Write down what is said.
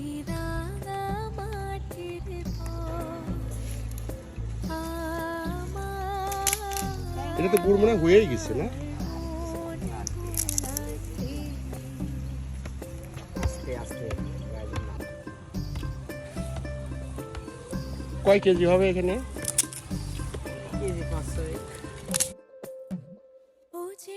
ওই রাঙা মাটির এটা তো গুড় মনে হয়েই গেছে না? কয় কেজি হবে এখানে? কেজি পাঁচশো। ও যে